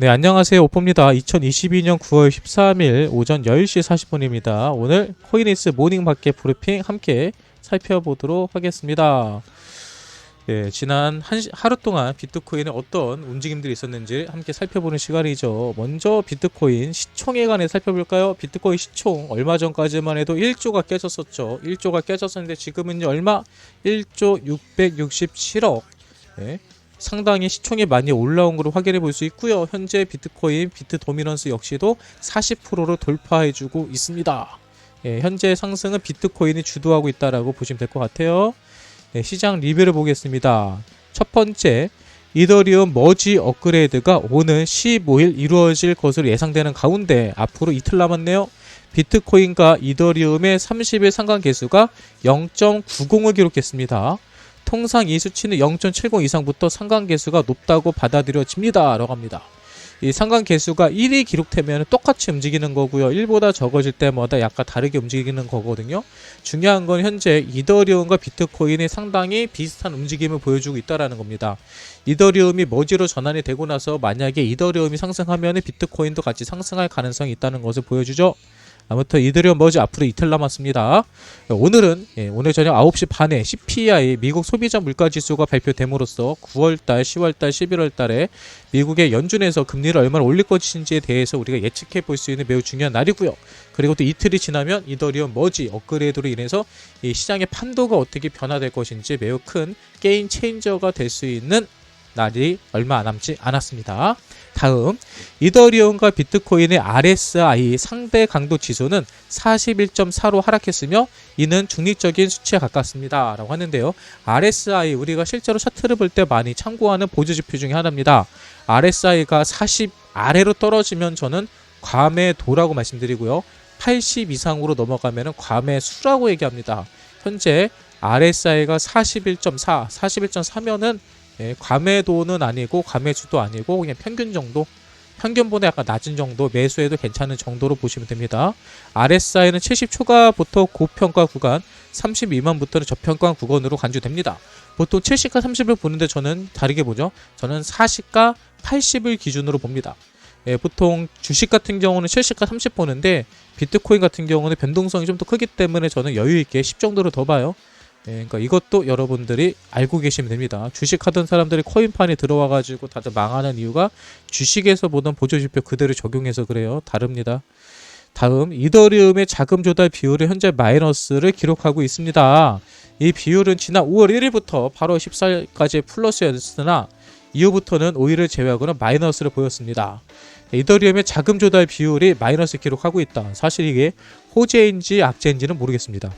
네, 안녕하세요. 오뽀입니다. 2022년 9월 13일 오전 10시 40분입니다. 오늘 코인이스 모닝 마켓 브리핑 함께 살펴보도록 하겠습니다. 예, 지난 한 시- 하루 동안 비트코인에 어떤 움직임들이 있었는지 함께 살펴보는 시간이죠. 먼저 비트코인 시총에 관해 살펴볼까요? 비트코인 시총 얼마 전까지만 해도 1조가 깨졌었죠. 1조가 깨졌었는데 지금은요 얼마? 1조 667억. 예, 상당히 시총이 많이 올라온 것을 확인해 볼 수 있고요. 현재 비트코인 비트 도미넌스 역시도 40%를 돌파해주고 있습니다. 예, 현재 상승은 비트코인이 주도하고 있다라고 보시면 될 것 같아요. 네, 시장 리뷰를 보겠습니다. 첫 번째, 이더리움 머지 업그레이드가 오늘 15일 이루어질 것으로 예상되는 가운데 앞으로 이틀 남았네요. 비트코인과 이더리움의 30일 상관 개수가 0.90을 기록했습니다. 통상 이 수치는 0.70 이상부터 상관 개수가 높다고 받아들여집니다. 라고 합니다. 이 상관 개수가 1이 기록되면 똑같이 움직이는 거고요. 1보다 적어질 때마다 약간 다르게 움직이는 거거든요. 중요한 건 현재 이더리움과 비트코인이 상당히 비슷한 움직임을 보여주고 있다라는 겁니다. 이더리움이 머지로 전환이 되고 나서 만약에 이더리움이 상승하면 비트코인도 같이 상승할 가능성이 있다는 것을 보여주죠. 아무튼 이더리움 머지 앞으로 이틀 남았습니다. 오늘은 예, 오늘 저녁 9시 반에 CPI 미국 소비자 물가 지수가 발표됨으로써 9월달, 10월달, 11월달에 미국의 연준에서 금리를 얼마나 올릴 것인지에 대해서 우리가 예측해 볼 수 있는 매우 중요한 날이고요. 그리고 또 이틀이 지나면 이더리움 머지 업그레이드로 인해서 이 시장의 판도가 어떻게 변화될 것인지 매우 큰 게임 체인저가 될 수 있는 날이 얼마 남지 않았습니다. 다음 이더리움과 비트코인의 RSI 상대 강도 지수는 41.4로 하락했으며 이는 중립적인 수치에 가깝습니다. 라고 하는데요. RSI 우리가 실제로 차트를 볼 때 많이 참고하는 보조 지표 중에 하나입니다. RSI가 40 아래로 떨어지면 저는 과매도라고 말씀드리고요. 80 이상으로 넘어가면 과매수라고 얘기합니다. 현재 RSI가 41.4, 41.4면은 예, 과매도는 아니고 과매수도 아니고 그냥 평균 정도 평균보다 약간 낮은 정도 매수해도 괜찮은 정도로 보시면 됩니다. RSI는 70 초과부터 고평가 구간 30 미만부터는 저평가 구간으로 간주됩니다. 보통 70과 30을 보는데 저는 다르게 보죠. 저는 40과 80을 기준으로 봅니다. 예, 보통 주식 같은 경우는 70과 30 보는데 비트코인 같은 경우는 변동성이 좀 더 크기 때문에 저는 여유 있게 10 정도로 더 봐요. 예, 그러니까 이것도 여러분들이 알고 계시면 됩니다. 주식 하던 사람들이 코인판에 들어와 가지고 다들 망하는 이유가 주식에서 보던 보조 지표 그대로 적용해서 그래요. 다릅니다. 다음 이더리움의 자금 조달 비율은 현재 마이너스를 기록하고 있습니다. 이 비율은 지난 5월 1일부터 8월 14일까지 플러스였으나 이후부터는 5일을 제외하고는 마이너스를 보였습니다. 이더리움의 자금 조달 비율이 마이너스 기록하고 있다. 사실 이게 호재인지 악재인지는 모르겠습니다.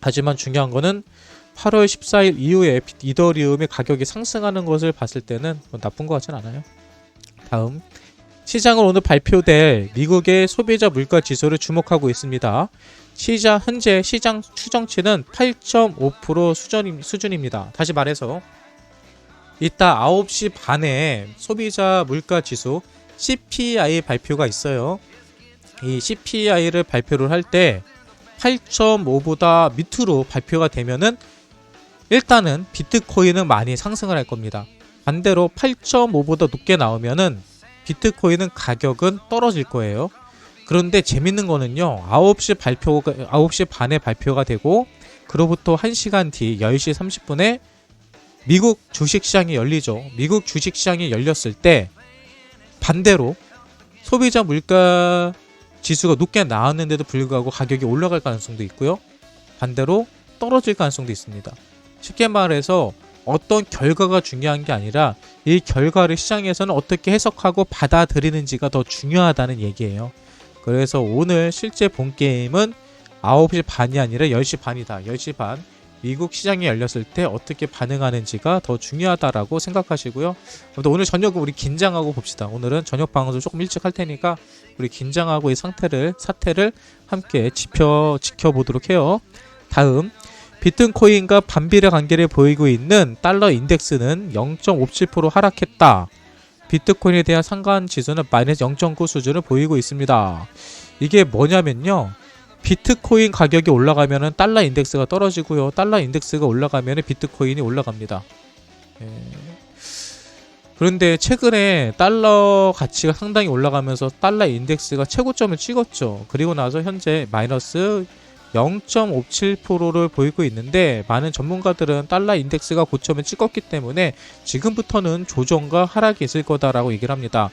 하지만 중요한 거는 8월 14일 이후에 이더리움의 가격이 상승하는 것을 봤을 때는 뭐 나쁜 것 같진 않아요. 다음 시장은 오늘 발표될 미국의 소비자 물가 지수를 주목하고 있습니다. 시장 현재 시장 추정치는 8.5% 수준, 수준입니다. 다시 말해서 이따 9시 반에 소비자 물가 지수 CPI 발표가 있어요. 이 CPI를 발표를 할 때 8.5보다 밑으로 발표가 되면은 일단은 비트코인은 많이 상승을 할 겁니다. 반대로 8.5보다 높게 나오면은 비트코인은 가격은 떨어질 거예요. 그런데 재밌는 거는요. 9시 발표가 9시 반에 발표가 되고 그로부터 1시간 뒤 10시 30분에 미국 주식 시장이 열리죠. 미국 주식 시장이 열렸을 때 반대로 소비자 물가 지수가 높게 나왔는데도 불구하고 가격이 올라갈 가능성도 있고요. 반대로 떨어질 가능성도 있습니다. 쉽게 말해서 어떤 결과가 중요한 게 아니라 이 결과를 시장에서는 어떻게 해석하고 받아들이는지가 더 중요하다는 얘기예요. 그래서 오늘 실제 본 게임은 9시 반이 아니라 10시 반이다. 10시 반. 미국 시장이 열렸을 때 어떻게 반응하는지가 더 중요하다라고 생각하시고요. 아무튼 오늘 저녁은 우리 긴장하고 봅시다. 오늘은 저녁 방송 조금 일찍 할 테니까 우리 긴장하고 이 상태를 사태를 함께 지켜 지켜보도록 해요. 다음 비트코인과 반비례 관계를 보이고 있는 달러 인덱스는 0.57% 하락했다. 비트코인에 대한 상관 지수는 마이너스 0.9 수준을 보이고 있습니다. 이게 뭐냐면요. 비트코인 가격이 올라가면은 달러 인덱스가 떨어지고요. 달러 인덱스가 올라가면은 비트코인이 올라갑니다. 예. 그런데 최근에 달러 가치가 상당히 올라가면서 달러 인덱스가 최고점을 찍었죠. 그리고 나서 현재 마이너스 0.57%를 보이고 있는데 많은 전문가들은 달러 인덱스가 고점을 찍었기 때문에 지금부터는 조정과 하락이 있을 거다라고 얘기를 합니다.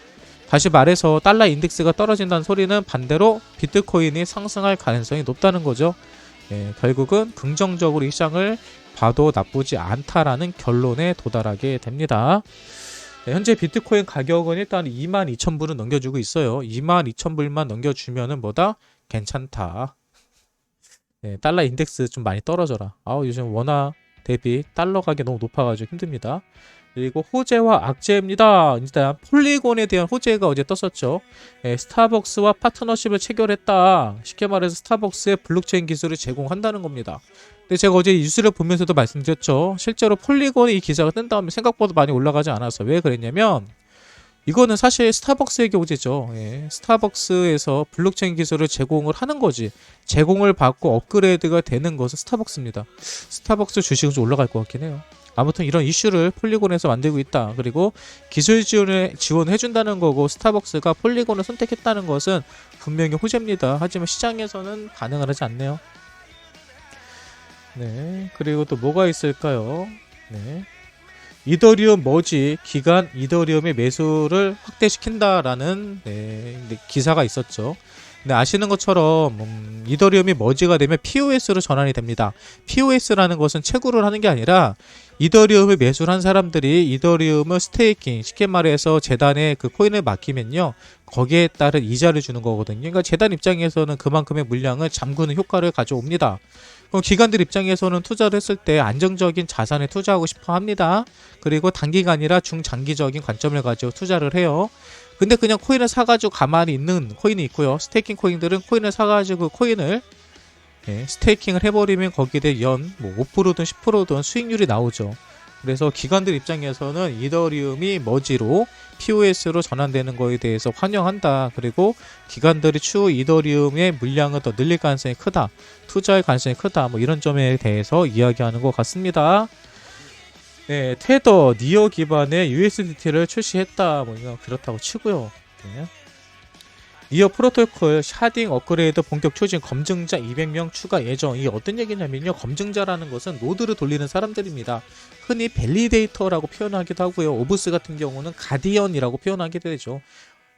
다시 말해서 달러 인덱스가 떨어진다는 소리는 반대로 비트코인이 상승할 가능성이 높다는 거죠. 예, 결국은 긍정적으로 이 시장을 봐도 나쁘지 않다라는 결론에 도달하게 됩니다. 네, 현재 비트코인 가격은 일단 22,000불은 넘겨주고 있어요. 22,000불만 넘겨주면은 뭐다? 괜찮다. 네, 달러 인덱스 좀 많이 떨어져라. 아우 요즘 원화 대비 달러 가격이 너무 높아가지고 힘듭니다. 그리고 호재와 악재입니다. 일단 폴리곤에 대한 호재가 어제 떴었죠. 예, 스타벅스와 파트너십을 체결했다. 쉽게 말해서 스타벅스의 블록체인 기술을 제공한다는 겁니다. 근데 제가 어제 이 뉴스를 보면서도 말씀드렸죠. 실제로 폴리곤에 이 기사가 뜬 다음에 생각보다 많이 올라가지 않았어. 왜 그랬냐면 이거는 사실 스타벅스에게 호재죠. 예, 스타벅스에서 블록체인 기술을 제공을 하는 거지. 제공을 받고 업그레이드가 되는 것은 스타벅스입니다. 스타벅스 주식은 좀 올라갈 것 같긴 해요. 아무튼 이런 이슈를 폴리곤에서 만들고 있다. 그리고 기술 지원을 지원해 준다는 거고 스타벅스가 폴리곤을 선택했다는 것은 분명히 호재입니다. 하지만 시장에서는 반응을 하지 않네요. 네. 그리고 또 뭐가 있을까요? 네. 이더리움 머지 기간 이더리움의 매수를 확대시킨다라는 네, 네, 기사가 있었죠. 근데 아시는 것처럼 음, 이더리움이 머지가 되면 POS로 전환이 됩니다. POS라는 것은 채굴을 하는 게 아니라 이더리움을 매수를 한 사람들이 이더리움을 스테이킹 쉽게 말해서 재단에 그 코인을 맡기면요 거기에 따른 이자를 주는 거거든요. 그러니까 재단 입장에서는 그만큼의 물량을 잠그는 효과를 가져옵니다. 그럼 기관들 입장에서는 투자를 했을 때 안정적인 자산에 투자하고 싶어 합니다. 그리고 단기간이라 중장기적인 관점을 가지고 투자를 해요. 근데 그냥 코인을 사가지고 가만히 있는 코인이 있고요. 스테이킹 코인들은 코인을 사가지고 그 코인을 예, 스테이킹을 해버리면 거기에 대해 연뭐 5%든 10%든 수익률이 나오죠. 그래서 기관들 입장에서는 이더리움이 머지로 POS로 전환되는 거에 대해서 환영한다. 그리고 기관들이 추후 이더리움의 물량을 더 늘릴 가능성이 크다. 투자할 가능성이 크다. 뭐 이런 점에 대해서 이야기하는 것 같습니다. 네, 테더 니어 기반의 USDT를 출시했다. 뭐 그렇다고 치고요. 네. 니어 프로토콜 샤딩 업그레이드 본격 추진 검증자 200명 추가 예정. 이게 어떤 얘기냐면요. 검증자라는 것은 노드를 돌리는 사람들입니다. 흔히 밸리데이터라고 표현하기도 하고요. 오브스 같은 경우는 가디언이라고 표현하기도 되죠.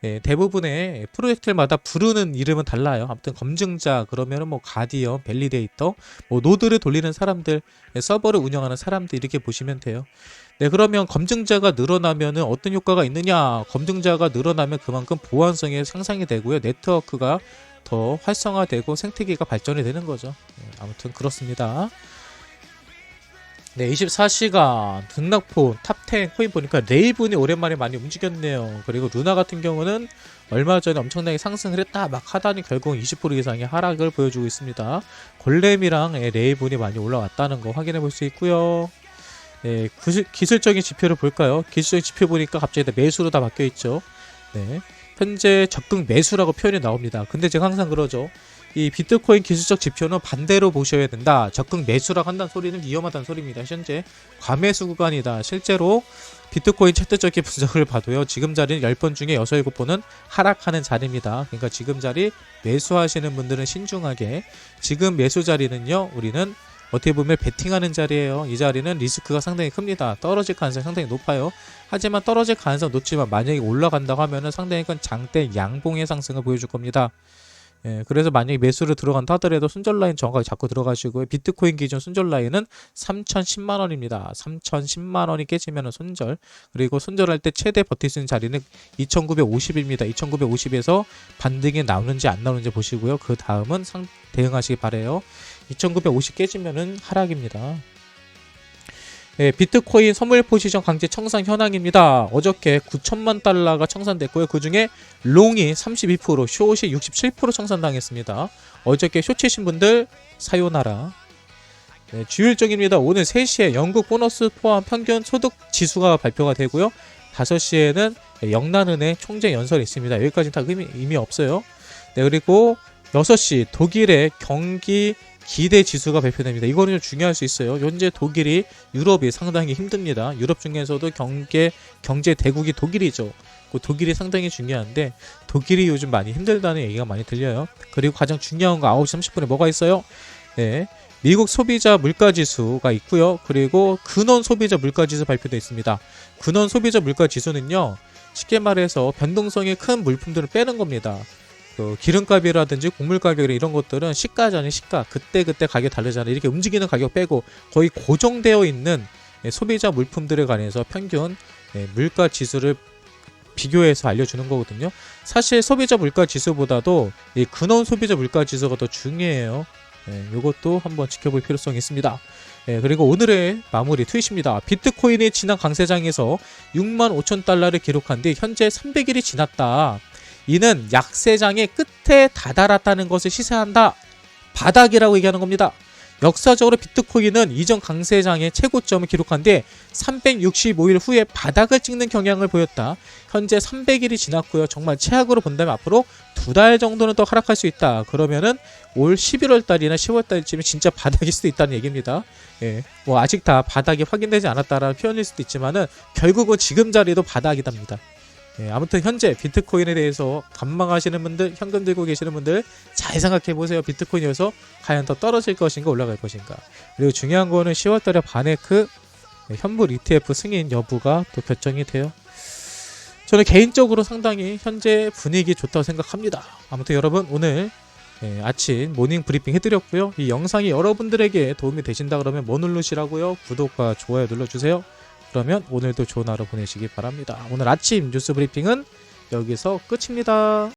네, 대부분의 프로젝트마다 부르는 이름은 달라요. 아무튼 검증자 그러면은 뭐 가디언, 밸리데이터, 뭐 노드를 돌리는 사람들, 네, 서버를 운영하는 사람들 이렇게 보시면 돼요. 네, 그러면 검증자가 늘어나면은 어떤 효과가 있느냐? 검증자가 늘어나면 그만큼 보안성이 상상이 되고요. 네트워크가 더 활성화되고 생태계가 발전이 되는 거죠. 네, 아무튼 그렇습니다. 네, 24시간 등락폰 탑10 코인 보니까 레이븐이 오랜만에 많이 움직였네요. 그리고 루나 같은 경우는 얼마 전에 엄청나게 상승을 했다 막 하다니 결국 20% 이상의 하락을 보여주고 있습니다. 골렘이랑 레이븐이 많이 올라왔다는 거 확인해 볼 수 있고요. 네, 구시, 기술적인 지표를 볼까요? 기술적인 지표 보니까 갑자기 다 매수로 다 바뀌어 있죠. 네. 현재 적극 매수라고 표현이 나옵니다. 근데 제가 항상 그러죠. 이 비트코인 기술적 지표는 반대로 보셔야 된다. 적극 매수라고 한다는 소리는 위험하다는 소리입니다. 현재 과매수 구간이다. 실제로 비트코인 차트적인 분석을 봐도요. 지금 자리는 10번 중에 6, 7번은 하락하는 자리입니다. 그러니까 지금 자리 매수하시는 분들은 신중하게 지금 매수 자리는요. 우리는 어떻게 보면 베팅하는 자리예요. 이 자리는 리스크가 상당히 큽니다. 떨어질 가능성이 상당히 높아요. 하지만 떨어질 가능성 높지만 만약에 올라간다고 하면은 상당히 큰 장대 양봉의 상승을 보여줄 겁니다. 예, 그래서 만약에 매수를 들어간다 하더라도 순절 라인 정확하게 잡고 들어가시고요. 비트코인 기준 순절 라인은 3,010만 원입니다. 3,010만 원이 깨지면 순절. 그리고 순절할 때 최대 버틸 수 있는 자리는 2,950입니다. 2,950에서 반등이 나오는지 안 나오는지 보시고요. 그 다음은 상 대응하시기 바래요. 2,950 깨지면은 하락입니다. 예, 비트코인 선물 포지션 강제 청산 현황입니다. 어저께 9천만 달러가 청산됐고요. 그 중에 롱이 32%, 숏이 67% 청산당했습니다. 어저께 숏 치신 분들 사요나라. 네, 주일적입니다. 오늘 3시에 영국 보너스 포함 평균 소득 지수가 발표가 되고요. 5시에는 영란은행 총재 연설이 있습니다. 여기까지는 다 의미, 의미 없어요. 네, 그리고 6시 독일의 경기 기대 지수가 발표됩니다. 이거는 좀 중요할 수 있어요. 현재 독일이 유럽이 상당히 힘듭니다. 유럽 중에서도 경제 경제 대국이 독일이죠. 그 독일이 상당히 중요한데 독일이 요즘 많이 힘들다는 얘기가 많이 들려요. 그리고 가장 중요한 거 9시 30분에 뭐가 있어요? 네. 미국 소비자 물가 지수가 있고요. 그리고 근원 소비자 물가 지수 발표되어 있습니다. 근원 소비자 물가 지수는요. 쉽게 말해서 변동성이 큰 물품들을 빼는 겁니다. 그 기름값이라든지 곡물 가격 이런 것들은 시가잖아요 시가 그때 그때 가격 다르잖아요. 이렇게 움직이는 가격 빼고 거의 고정되어 있는 예, 소비자 물품들에 관해서 평균 예, 물가 지수를 비교해서 알려주는 거거든요. 사실 소비자 물가 지수보다도 이 근원 소비자 물가 지수가 더 중요해요. 예, 이것도 한번 지켜볼 필요성이 있습니다. 예, 그리고 오늘의 마무리 트윗입니다. 비트코인이 지난 강세장에서 6만 5천 달러를 기록한 뒤 현재 300일이 지났다 이는 약세장의 끝에 다다랐다는 것을 시사한다. 바닥이라고 얘기하는 겁니다. 역사적으로 비트코인은 이전 강세장의 최고점을 기록한 뒤 365일 후에 바닥을 찍는 경향을 보였다. 현재 300일이 지났고요. 정말 최악으로 본다면 앞으로 두 달 정도는 더 하락할 수 있다. 그러면은 올 11월 달이나 10월 달쯤에 진짜 바닥일 수도 있다는 얘기입니다. 예. 뭐 아직 다 바닥이 확인되지 않았다라는 표현일 수도 있지만은 결국은 지금 자리도 바닥이답니다. 예, 아무튼 현재 비트코인에 대해서 관망하시는 분들, 현금 들고 계시는 분들 잘 생각해 보세요. 비트코인이어서 과연 더 떨어질 것인가 올라갈 것인가. 그리고 중요한 거는 10월달에 바네크 예, 현물 ETF 승인 여부가 또 결정이 돼요. 저는 개인적으로 상당히 현재 분위기 좋다고 생각합니다. 아무튼 여러분 오늘 예, 아침 모닝 브리핑 해드렸고요. 이 영상이 여러분들에게 도움이 되신다 그러면 뭐 누르시라고요? 구독과 좋아요 눌러주세요. 그러면 오늘도 좋은 하루 보내시기 바랍니다. 오늘 아침 뉴스 브리핑은 여기서 끝입니다.